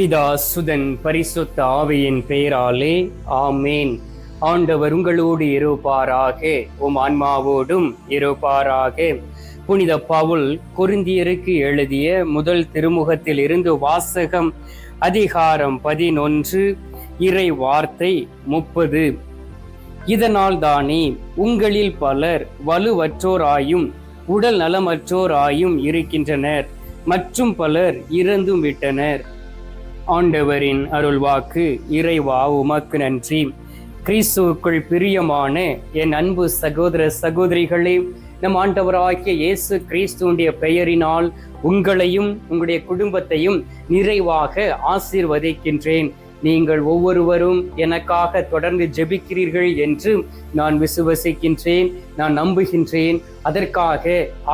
பிதா சுதன் பரிசுத்த ஆவியின் பெயராலே ஆமேன். ஆண்டவர் உங்களோடு இருப்பாராக உம் ஆன்மாவோடும் இருப்பாராக. புனித பவுல் குருந்தியருக்கு எழுதிய முதல் திருமுகத்தில் இருந்து வாசகம் அதிகாரம் பதினொன்று இறை வார்த்தை முப்பது. இதனால் தானே உங்களில் பலர் வலுவற்றோராயும் உடல் நலமற்றோராயும் இருக்கின்றனர் மற்றும் பலர் இறந்தும் விட்டனர். ஆண்டவரின் அருள்வாக்கு இறைவா உமக்கு நன்றி. கிறிஸ்துவுக்குள் பிரியமான என் அன்பு சகோதர சகோதரிகளே நம் ஆண்டவராகிய இயேசு கிறிஸ்துவனுடைய பெயரினால் உங்களையும் உங்களுடைய குடும்பத்தையும் நிறைவாக ஆசீர்வதிக்கின்றேன். நீங்கள் ஒவ்வொருவரும் எனக்காக தொடர்ந்து ஜெபிக்கிறீர்கள் என்று நான் விசுவசிக்கின்றேன் நான் நம்புகின்றேன். அதற்காக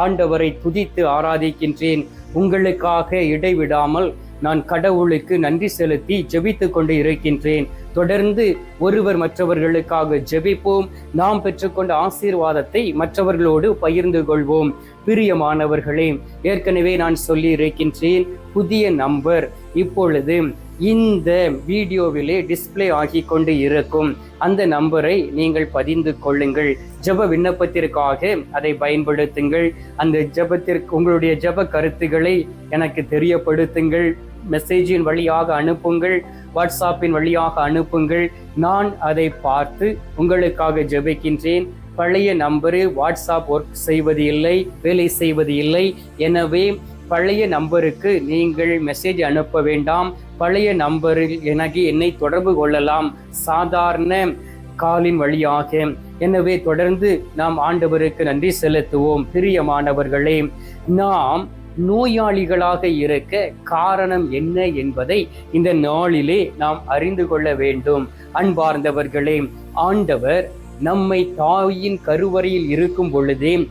ஆண்டவரை துதித்து ஆராதிக்கின்றேன். உங்களுக்காக இடைவிடாமல் நான் கடவுளுக்கு நன்றி செலுத்தி ஜெபித்து கொண்டு இருக்கின்றேன். தொடர்ந்து ஒருவர் மற்றவர்களுக்காக ஜெபிப்போம். நாம் பெற்றுக்கொண்ட ஆசீர்வாதத்தை மற்றவர்களோடு பகிர்ந்து கொள்வோம். பிரியமானவர்களே ஏற்கனவே நான் சொல்லி இருக்கின்றேன் புதிய நம்பர். இப்பொழுது இந்த வீடியோவிலே டிஸ்ப்ளே ஆகி கொண்டு இருக்கும். அந்த நம்பரை நீங்கள் பதிந்து கொள்ளுங்கள். ஜெப விண்ணப்பத்திற்காக அதை பயன்படுத்துங்கள். அந்த ஜெபத்திற்கு உங்களுடைய ஜெப கருத்துக்களை எனக்கு தெரியப்படுத்துங்கள். மெசேஜின் வழியாக அனுப்புங்கள் வாட்ஸ்அப்பின் வழியாக அனுப்புங்கள். நான் அதை பார்த்து உங்களுக்காக ஜெபிக்கின்றேன். பழைய நம்பரு வாட்ஸ்அப் ஒர்க் செய்வது இல்லை வேலை செய்வது இல்லை. எனவே பழைய நம்பருக்கு நீங்கள் மெசேஜ் அனுப்ப வேண்டாம். பழைய நம்பரில் எனக்கு என்னை தொடர்பு கொள்ளலாம். சாதாரண காலின் வழியாக. எனவே தொடர்ந்து நாம் ஆண்டவருக்கு நன்றி செலுத்துவோம் பிரியமானவர்களே. நாம் நோயாளிகளாக இருக்க காரணம் என்ன என்பதை இந்த நாளிலே நாம் அறிந்து கொள்ள வேண்டும். அன்பார்ந்தவர்களே ஆண்டவர் நம்மை தாயின் கருவறையில் இருக்கும் பொழுதே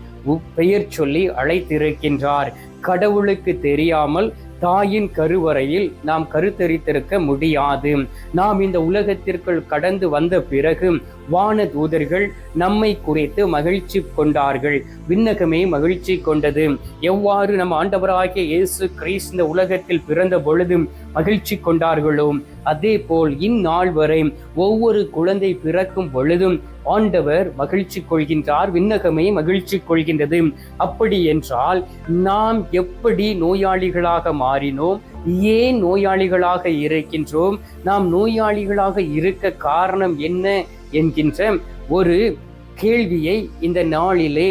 பெயர் சொல்லி அழைத்திருக்கின்றார். கடவுளுக்கு தெரியாமல் தாயின் கருவறையில் நாம் கருத்தரித்திருக்க முடியாது. நாம் இந்த உலகத்திற்குள் கடந்து வந்த பிறகு வான தூதர்கள் நம்மை குறித்து மகிழ்ச்சி கொண்டார்கள். விண்ணகமே மகிழ்ச்சி கொண்டது. எவ்வாறு நம் ஆண்டவராகிய இயேசு கிறிஸ்து இந்த உலகத்தில் பிறந்த பொழுதும் மகிழ்ச்சி கொண்டார்களோ அதே போல் இந்நாள் வரை ஒவ்வொரு குழந்தை பிறக்கும் பொழுதும் ஆண்டவர் மகிழ்ச்சி கொள்கின்றார் விண்ணகமே மகிழ்ச்சி கொள்கின்றது. அப்படி என்றால் நாம் எப்படி நோயாளிகளாக மாறினோம்? ஏன் நோயாளிகளாக இருக்கின்றோம்? நாம் நோயாளிகளாக இருக்க காரணம் என்ன? என்கின்ற ஒரு கேள்வியை இந்த நாளிலே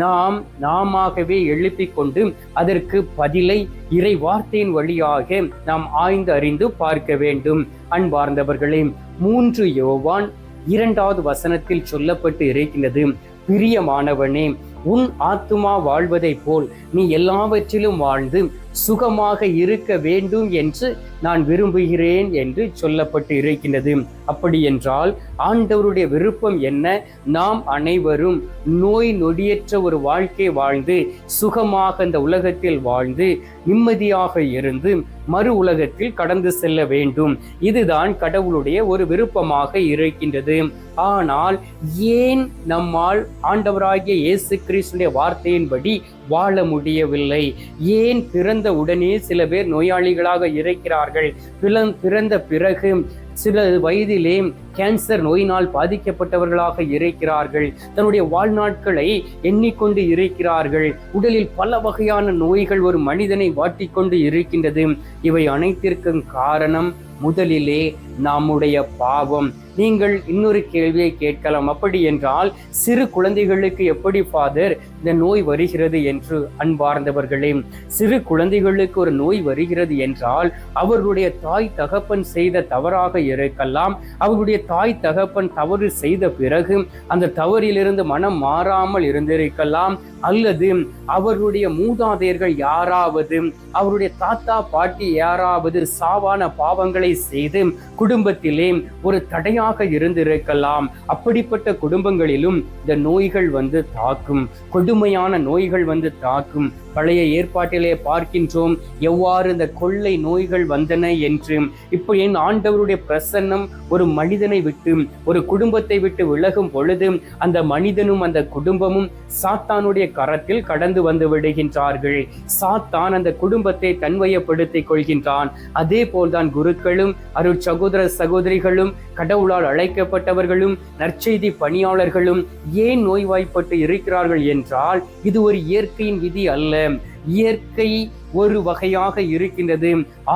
நாம் நாமவே எழுப்பிக் கொண்டு அதற்கு பதிலை இறை வார்த்தையின் வழியாக நாம் ஆய்ந்து அறிந்து பார்க்க வேண்டும். அன்பார்ந்தவர்களே மூன்று யோவான் இரண்டாவது வசனத்தில் சொல்லப்பட்டு இருக்கின்றது. பிரியமானவனே உன் ஆத்துமா வாழ்வதைப் போல் நீ எல்லாவற்றிலும் வாழ்ந்து சுகமாக இருக்க வேண்டும் என்று நான் விரும்புகிறேன் என்று சொல்லப்பட்டு இருக்கின்றது. அப்படி என்றால் ஆண்டவருடைய விருப்பம் என்ன? நாம் அனைவரும் நோய் நொடியற்ற ஒரு வாழ்க்கை வாழ்ந்து சுகமாக இந்த உலகத்தில் வாழ்ந்து நிம்மதியாக இருந்து மறு உலகத்தில் கடந்து செல்ல வேண்டும். இதுதான் கடவுளுடைய ஒரு விருப்பமாக இருக்கின்றது. ஆனால் ஏன் நம்மால் ஆண்டவராகிய இயேசு கிறிஸ்துடைய வார்த்தையின்படி வாழ முடியவில்லை? ஏன் பிறந்த உடனே சில பேர் நோயாளிகளாக இருக்கிறார்கள்? இருக்கிறார்கள் பிறந்த பிறகு சில வயதிலே கேன்சர் நோயினால் பாதிக்கப்பட்டவர்களாக இருக்கிறார்கள். தன்னுடைய வாழ்நாட்களை எண்ணிக்கொண்டு இருக்கிறார்கள். உடலில் பல வகையான நோய்கள் ஒரு மனிதனை வாட்டிக்கொண்டு இருக்கின்றது. இவை அனைத்திற்கும் காரணம் முதலிலே நம்முடைய பாவம். நீங்கள் இன்னொரு கேள்வியை கேட்கலாம். அப்படி என்றால் சிறு குழந்தைகளுக்கு எப்படி ஃபாதர் இந்த நோய் வருகிறது என்று அன்பார்ந்தவர்களே சிறு குழந்தைகளுக்கு ஒரு நோய் வருகிறது என்றால் அவர்களுடைய தாய் தகப்பன் செய்த தவறாக இருக்கலாம். அவர்களுடைய தாய் தகப்பன் தவறு செய்த பிறகு அந்த தவறிலிருந்து மனம் மாறாமல் இருந்திருக்கலாம். அல்லது அவர்களுடைய மூதாதையர்கள் யாராவது அவருடைய தாத்தா பாட்டி யாராவது சாவான பாவங்களை செய்து குடும்பத்திலே ஒரு தடையாக இருந்திருக்கலாம். அப்படிப்பட்ட குடும்பங்களிலும் இந்த நோய்கள் வந்து தாக்கும். கொடுமையான நோய்கள் வந்து தாக்கும். பழைய ஏற்பாட்டிலே பார்க்கின்றோம் எவ்வாறு இந்த கொள்ளை நோய்கள் வந்தன என்று. இப்போ என் ஆண்டவருடைய பிரசன்னம் ஒரு மனிதனை விட்டு ஒரு குடும்பத்தை விட்டு விலகும் பொழுது அந்த மனிதனும் அந்த குடும்பமும் சாத்தானுடைய கரத்தில் கடந்து வந்து விடுகின்றார்கள். சாத்தான் அந்த குடும்பத்தை தன்வயப்படுத்திக் கொள்கின்றான். அதே போல்தான் குருக்களும் அருள் சகோதர சகோதரிகளும் கடவுளால் அழைக்கப்பட்டவர்களும் நற்செய்தி பணியாளர்களும் ஏன் நோய்வாய்ப்பட்டு இருக்கிறார்கள் என்றால் என்றால் இது ஒரு இயற்கையின் விதி அல்ல. இயற்கை ஒரு வகையாக இருக்கின்றது.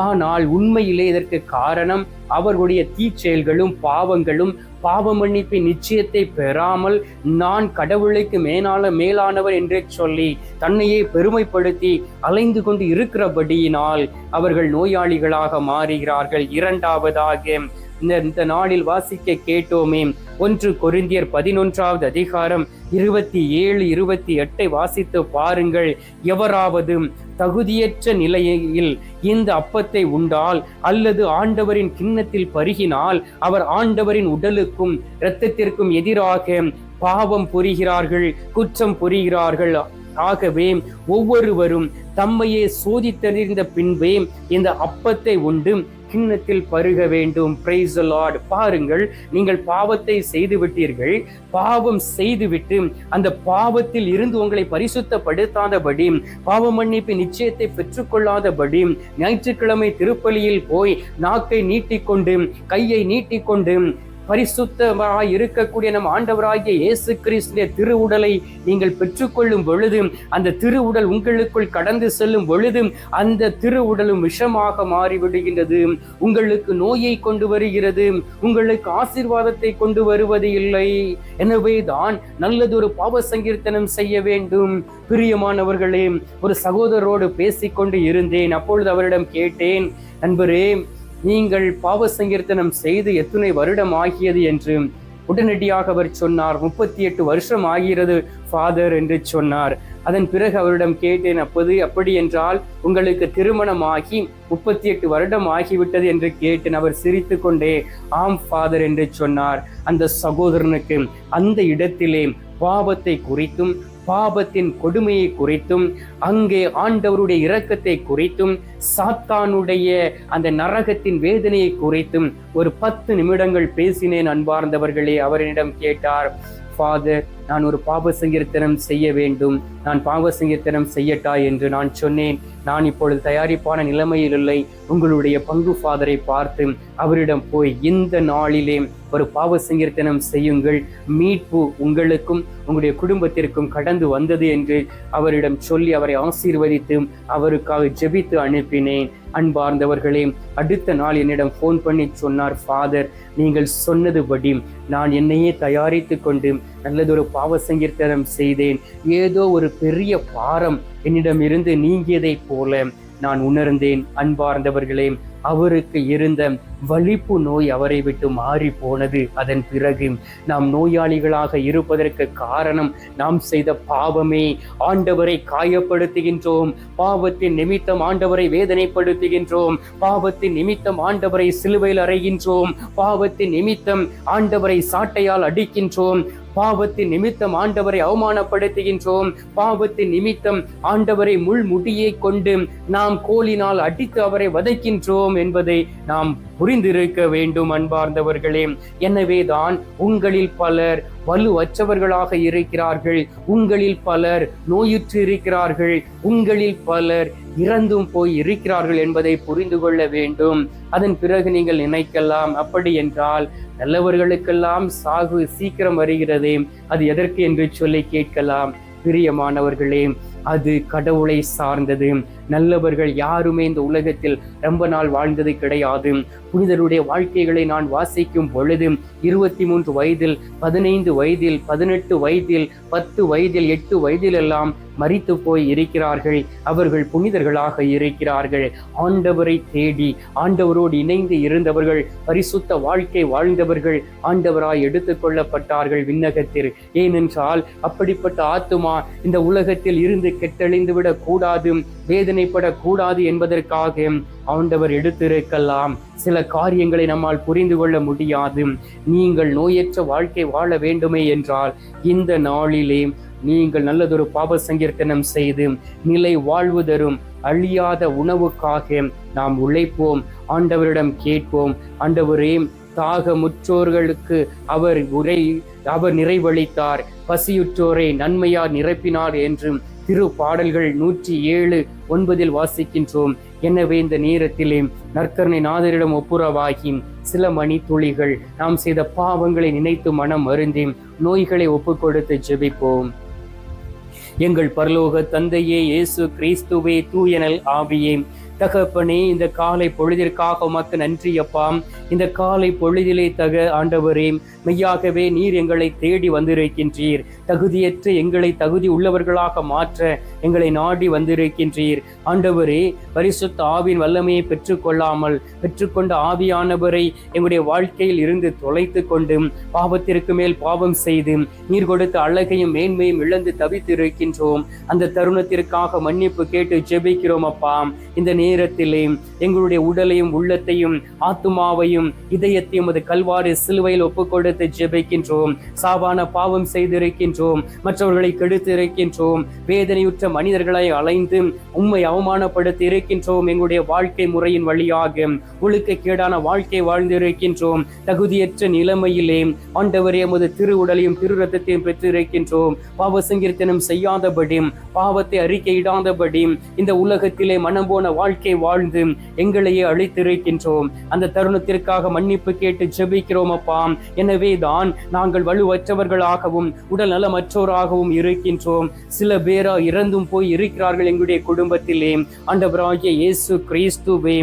ஆனால் உண்மையிலே இதற்கு காரணம் அவர்களுடைய தீச்செயல்களும் பாவங்களும். பாவ மன்னிப்பின் நிச்சயத்தை பெறாமல் நான் கடவுளுக்கு மேலான மேலானவர் என்றே சொல்லி தன்னையே பெருமைப்படுத்தி அலைந்து கொண்டு இருக்கிறபடியினால் அவர்கள் நோயாளிகளாக மாறுகிறார்கள். இரண்டாவதாக இந்த இந்த நாளில் வாசிக்க கேட்டோமே. ஒன்று கொரிந்தியர் பதினொன்றாவது அதிகாரம் இருபத்தி ஏழு இருபத்தி எட்டை வாசித்து பாருங்கள். எவராவது தகுதியற்ற நிலையில் இந்த அப்பத்தை உண்டால் அல்லது ஆண்டவரின் கிண்ணத்தில் பருகினால் அவர் ஆண்டவரின் உடலுக்கும் இரத்தத்திற்கும் எதிராக பாவம் புரிகிறார்கள் குற்றம் புரிகிறார்கள். ஆகவே ஒவ்வொருவரும் தம்மையே சோதித்தறிந்த பின்பே இந்த அப்பத்தை உண்டு. கிண்ணத்தில் பருக வேண்டும். பிரைஸ் லார்ட் பாருங்கள் நீங்கள் பாவத்தை செய்து விட்டீர்கள் பாவம் செய்துவிட்டு அந்த பாவத்தில் இருந்து உங்களை பரிசுத்தப்படுத்தாதபடி பாவ மன்னிப்பு நிச்சயத்தை பெற்றுக்கொள்ளாதபடி ஞாயிற்றுக்கிழமை திருப்பலியில் போய் நாக்கை நீட்டிக்கொண்டு கையை நீட்டிக்கொண்டு பரிசுத்தமாய் இருக்கக்கூடிய நம் ஆண்டவராகிய இயேசு கிறிஸ்துடைய திருவுடலை நீங்கள் பெற்றுக்கொள்ளும் பொழுது அந்த திருவுடல் உங்களுக்குள் கடந்து செல்லும் பொழுது அந்த திருவுடலும் விஷமாக மாறிவிடுகின்றது. உங்களுக்கு நோயை கொண்டு வருகிறது. உங்களுக்கு ஆசீர்வாதத்தை கொண்டு வருவது இல்லை. எனவே தான் நல்லதொரு பாவ சங்கீர்த்தனம் செய்ய வேண்டும். பிரியமானவர்களே ஒரு சகோதரரோடு பேசிக்கொண்டு இருந்தேன். அப்பொழுது அவரிடம் கேட்டேன் நண்பரே நீங்கள் பாவ சங்கீர்த்தனம் செய்து எத்தனை வருடம் ஆகியது என்று உடனடியாக அவர் சொன்னார். முப்பத்தி எட்டு வருஷம் ஆகிறது ஃபாதர் என்று சொன்னார். அதன் பிறகு அவரிடம் கேட்டேன் அப்போது அப்படி என்றால் உங்களுக்கு திருமணமாகி முப்பத்தி எட்டு வருடம் ஆகிவிட்டது என்று கேட்டேன். அவர் சிரித்து கொண்டே ஆம் ஃபாதர் என்று சொன்னார். அந்த சகோதரனுக்கு அந்த இடத்திலே பாவத்தை குறித்தும் பாபத்தின் கொடுமையை குறித்தும் அங்கே ஆண்டவருடைய இரக்கத்தை குறித்தும் சாத்தானுடைய அந்த நரகத்தின் வேதனையை குறித்தும் ஒரு பத்து நிமிடங்கள் பேசினேன் அன்பார்ந்தவர்களே அவரிடம் கேட்டார் ஃபாதர் நான் ஒரு பாவ சங்கீர்த்தனம் செய்ய வேண்டும். நான் பாவ சங்கீர்த்தனம் செய்யட்டா என்று நான் சொன்னேன். நான் இப்பொழுது தயாரிப்பான நிலைமையில் இல்லை. உங்களுடைய பங்கு ஃபாதரை பார்த்து அவரிடம் போய் இந்த நாளிலே ஒரு பாவ சங்கீர்த்தனம் செய்யுங்கள். மீட்பு உங்களுக்கும் உங்களுடைய குடும்பத்திற்கும் கடந்து வந்தது என்று அவரிடம் சொல்லி அவரை ஆசீர்வதித்து அவருக்காக ஜெபித்து அனுப்பினேன். அன்பார்ந்தவர்களே அடுத்த நாள் என்னிடம் ஃபோன் பண்ணி சொன்னார் ஃபாதர் நீங்கள் சொன்னதுபடி நான் என்னையே தயாரித்து கொண்டு நல்லதொரு பாவ சங்கீர்த்தனம் செய்தேன். ஏதோ ஒரு பெரிய பாரம் என்னிடம் இருந்து நீங்கியதைப் போல நான் உணர்ந்தேன். அன்பார்ந்தவர்களே அவருக்கு இருந்த வலிப்பு நோய் அவரை விட்டு மாறி போனது அதன் பிறகு நாம் நோயாளிகளாக இருப்பதற்கு காரணம் நாம் செய்த பாவமே. ஆண்டவரை காயப்படுத்துகின்றோம். பாவத்தின் நிமித்தம் ஆண்டவரை வேதனைப்படுத்துகின்றோம். பாவத்தின் நிமித்தம் ஆண்டவரை சிலுவையில் அறைகின்றோம். பாவத்தின் நிமித்தம் ஆண்டவரை சாட்டையால் அடிக்கின்றோம். பாவத்தின் நிமித்தம் ஆண்டவரை அவமானப்படுத்துகின்றோம். பாவத்தின் நிமித்தம் ஆண்டவரை முள் முடியை கொண்டு நாம் கோலினால் அடித்து அவரை வதைக்கின்றோம் என்பதை நாம் புரிந்திருக்க வேண்டும் அன்பார்ந்தவர்களே. எனவேதான் உங்களில் பலர் வலுவற்றவர்களாக இருக்கிறார்கள். உங்களில் பலர் நோயுற்று இருக்கிறார்கள் உங்களில் பலர் இறந்தும் போய் இருக்கிறார்கள் என்பதை புரிந்து கொள்ள வேண்டும். அதன் பிறகு நீங்கள் நினைக்கலாம் அப்படி என்றால் நல்லவர்களுக்கெல்லாம் சாகு சீக்கிரம் வருகிறதே அது எதற்கு என்று சொல்லி கேட்கலாம். பிரியமானவர்களே அது கடவுளை சார்ந்தது. நல்லவர்கள் யாருமே இந்த உலகத்தில் ரொம்ப நாள் வாழ்ந்தது கிடையாது. புனிதருடைய வாழ்க்கைகளை நான் வாசிக்கும் பொழுது இருபத்தி மூன்று வயதில் பதினைந்து வயதில் பதினெட்டு வயதில் பத்து வயதில் எட்டு வயதில் எல்லாம் மறித்து போய் இருக்கிறார்கள். அவர்கள் புனிதர்களாக இருக்கிறார்கள். ஆண்டவரை தேடி ஆண்டவரோடு இணைந்து இருந்தவர்கள் பரிசுத்த வாழ்க்கை வாழ்ந்தவர்கள் ஆண்டவராய் எடுத்துக்கொள்ளப்பட்டார்கள் விண்ணகத்தில். ஏனென்றால் அப்படிப்பட்ட ஆத்துமா இந்த உலகத்தில் இருந்து கெட்டழிந்துவிடக் கூடாது வேதனைப்படக்கூடாது என்பதற்காக ஆண்டவர் எடுத்திருக்கலாம். சில காரியங்களை நம்மால் புரிந்து கொள்ள முடியாது. நீங்கள் நோயற்ற வாழ்க்கை வாழ வேண்டுமே என்றால் இந்த நாளிலே நீங்கள் நல்லதொரு பாப சங்கீர்த்தனம் செய்து நிலை வாழ்வு தரும் அழியாத உணவுக்காக நாம் உழைப்போம். ஆண்டவரிடம் கேட்போம் ஆண்டவரே தாக முற்றோர்களுக்கு அவர் உரை அவர் நிறைவளித்தார். பசியுற்றோரை நன்மையார் நிரப்பினார் என்றும் திரு பாடல்கள் நூற்றி ஏழு ஒன்பதில் வாசிக்கின்றோம். எனவே இந்த நேரத்திலே நற்கருணை நாதரிடம் ஒப்புரவாகி சில மணி துளிகள் நாம் செய்த பாவங்களை நினைத்து மனம் அருந்தி நோய்களை ஒப்புக்கொடுத்து ஜெபிப்போம். எங்கள் பரலோக தந்தையே இயேசு கிறிஸ்துவே தூயனல் ஆவியே. தகப்பனே இந்த காலை பொழுதிற்காக உமக்கு நன்றி அப்பா. இந்த காலை பொழுதிலே தக ஆண்டவரே மெய்யாகவே நீர் எங்களை தேடி வந்திருக்கின்றீர். தகுதியற்ற எங்களை தகுதி உள்ளவர்களாக மாற்ற எங்களை நாடி வந்திருக்கின்றீர். ஆண்டவரே பரிசுத்த ஆவின் வல்லமையை பெற்றுக்கொள்ளாமல் பெற்றுக்கொண்ட ஆவியானவரை எங்களுடைய வாழ்க்கையில் இருந்து தொலைத்து கொண்டு பாவத்திற்கு மேல் பாவம் செய்து நீர் கொடுத்த அழகையும் மேன்மையும் இழந்து தவித்திருக்கின்றோம். அந்த தருணத்திற்காக மன்னிப்பு கேட்டு ஜெபிக்கிறோம் அப்பா. இந்த நேரத்திலே எங்களுடைய உடலையும் உள்ளத்தையும் ஆத்துமாவையும் இதயத்தையும் அது கல்வாறு சிலுவையில் ஒப்புக்கொடுத்து ஜெபிக்கின்றோம். சாவான பாவம் செய்திருக்கின்றோம். மற்றவர்களை கெடுத்து இருக்கின்றோம் வேதனையுற்ற மனிதர்களை அலைந்து உண்மை அவமானப்படுத்தி இருக்கின்றோம் எங்களுடைய வாழ்க்கை முறையின் வழியாக ஒழுக்க கேடான வாழ்க்கை வாழ்ந்திருக்கின்றோம் தகுதியற்ற நிலைமையிலே ஆண்டவரே எமது திருவுடலையும் திரு ரத்தத்தையும் பெற்றிருக்கின்றோம் பாவ சங்கீர்த்தனம் செய்யாதபடி பாவத்தை அறிக்கையிடாதபடி இந்த உலகத்திலே மனம் போன வாழ்க்கை வாழ்ந்து எங்களையே அழித்திருக்கின்றோம் அந்த தருணத்திற்காக மன்னிப்பு கேட்டு ஜெபிக்கிறோம் அப்பா. எனவே தான் நாங்கள் வலுவற்றவர்களாகவும் உடல் மற்றோராகவும் இருக்கின்றோம். சில பேரா இறந்தும் போய் இருக்கிறார்கள் எங்களுடைய குடும்பத்திலே. ஆண்டவராகிய இயேசு கிறிஸ்துவே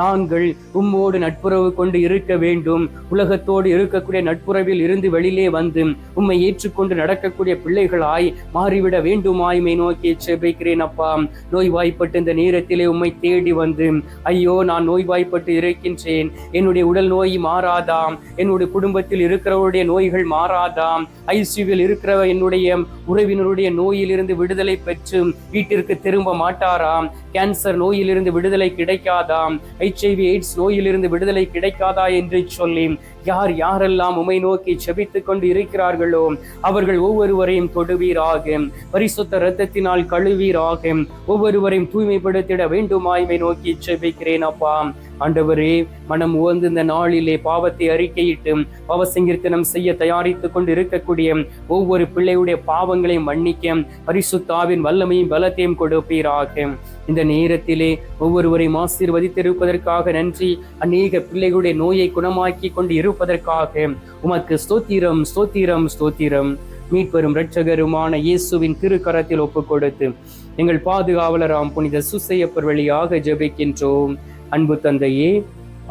நாங்கள் உம்மோடு நட்புறவு கொண்டு இருக்க வேண்டும். உலகத்தோடு இருக்கக்கூடிய நட்புறவில் இருந்து வெளியிலே வந்து உம்மை ஏற்றுக்கொண்டு நடக்கக்கூடிய பிள்ளைகளாய் மாறிவிட வேண்டுமாய்மை நோக்கி செபிக்கிறேன் அப்பா. நோய்வாய்ப்பட்டு இந்த நேரத்திலே உம்மை தேடி வந்து ஐயோ நான் நோய்வாய்ப்பட்டு இருக்கின்றேன். என்னுடைய உடல் நோய் மாறாதாம். என்னுடைய குடும்பத்தில் இருக்கிறவருடைய நோய்கள் மாறாதாம். ஐசியூவில் இருக்கிறவ என்னுடைய உறவினருடைய நோயிலிருந்து விடுதலை பெற்று வீட்டிற்கு திரும்ப மாட்டாராம். கேன்சர் நோயிலிருந்து விடுதலை கிடைக்காதாம். ஹெச்ஐவி எய்ட்ஸ் நோயிலிருந்து விடுதலை கிடைக்காதா என்று சொல்லி யார் யாரெல்லாம் உமை நோக்கி செபித்துக் கொண்டு இருக்கிறார்களோ அவர்கள் ஒவ்வொருவரையும் தொடுவீராக. பரிசுத்த இரத்தத்தினால் கழுவீராக. ஒவ்வொருவரையும் தூய்மைப்படுத்திட வேண்டுமாய்மை நோக்கி செபிக்கிறேன் அப்பா. ஆண்டவரே மனம் உவந்து இந்த நாளிலே பாவத்தை அறிக்கையிட்டு பாவ சங்கீர்த்தனம் செய்ய தயாரித்துக் கொண்டு இருக்கக்கூடிய ஒவ்வொரு பிள்ளையுடைய பாவங்களையும் மன்னிக்க பரிசுத்தாவின் வல்லமையும் பலத்தையும் கொடுப்பீராக. இந்த நேரத்திலே ஒவ்வொருவரையும் ஆசீர்வதித்திருப்பதற்காக நன்றி. அநேக பிள்ளைகளுடைய நோயை குணமாக்கி கொண்டு இருப்பதற்காக உமக்கு ஸ்தோத்திரம் ஸ்தோத்திரம் ஸ்தோத்திரம். மீட்பெரும் இரட்சகருமான இயேசுவின் திருக்கரத்தில் ஒப்புக் கொடுத்து எங்கள் பாதுகாவலராம் புனித சுசையப்பர் வழியாக ஜெபிக்கின்றோம். அன்பு தந்தையே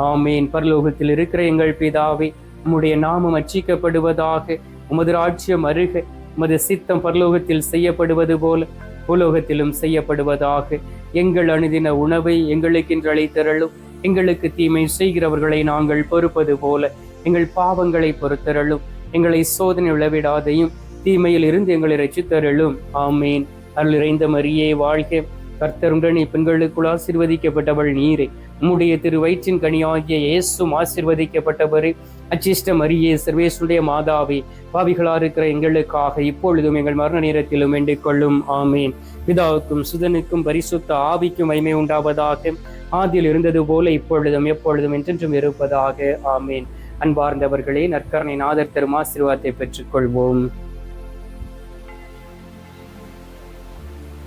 ஆமேன். பரலோகத்தில் இருக்கிற எங்கள் பிதாவே உம்முடைய நாமம் அச்சிக்கப்படுவதாக உமது ராஜ்யம் அருக உமது சித்தம் பரலோகத்தில் செய்யப்படுவது போல பூலோகத்திலும் செய்யப்படுவதாக எங்கள் அணுதின உணவை எங்களுக்கென்று அழைத்தரலும் எங்களுக்கு தீமை செய்கிறவர்களை நாங்கள் பொறுப்பது போல எங்கள் பாவங்களை பொறுத்தரலும் எங்களை சோதனை விளவிடாதையும் தீமையில் இருந்து எங்களை ரசித்தருளும் ஆமேன். அருள் இறைந்த மரியே வாழ்க. கர்த்தருடன் பெண்களுக்குள் ஆசிர்வதிக்கப்பட்டவள் நீரை. உம்முடைய திரு வயிற்றின் கனியாகிய இயேசும் ஆசிர்வதிக்கப்பட்டவரு அச்சிஷ்ட மரியே சர்வேசுடைய மாதாவே பாவிகளா இருக்கிற எங்களுக்காக இப்பொழுதும் எங்கள் மரண நேரத்திலும் வேண்டிக் கொள்ளும் ஆமேன். பிதாவுக்கும் சுதனுக்கும் பரிசுத்த ஆவிக்கும் மைமை உண்டாவதாக ஆதியில் இருந்தது போல இப்பொழுதும் எப்பொழுதும் என்றென்றும் இருப்பதாக. ஆமேன். அன்பார்ந்தவர்களே நற்கரணை நாதர் தரும் ஆசீர்வாதத்தை பெற்றுக்கொள்வோம்.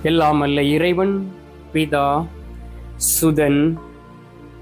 எல்லாம் அல்ல இறைவன் பிதா சுதன்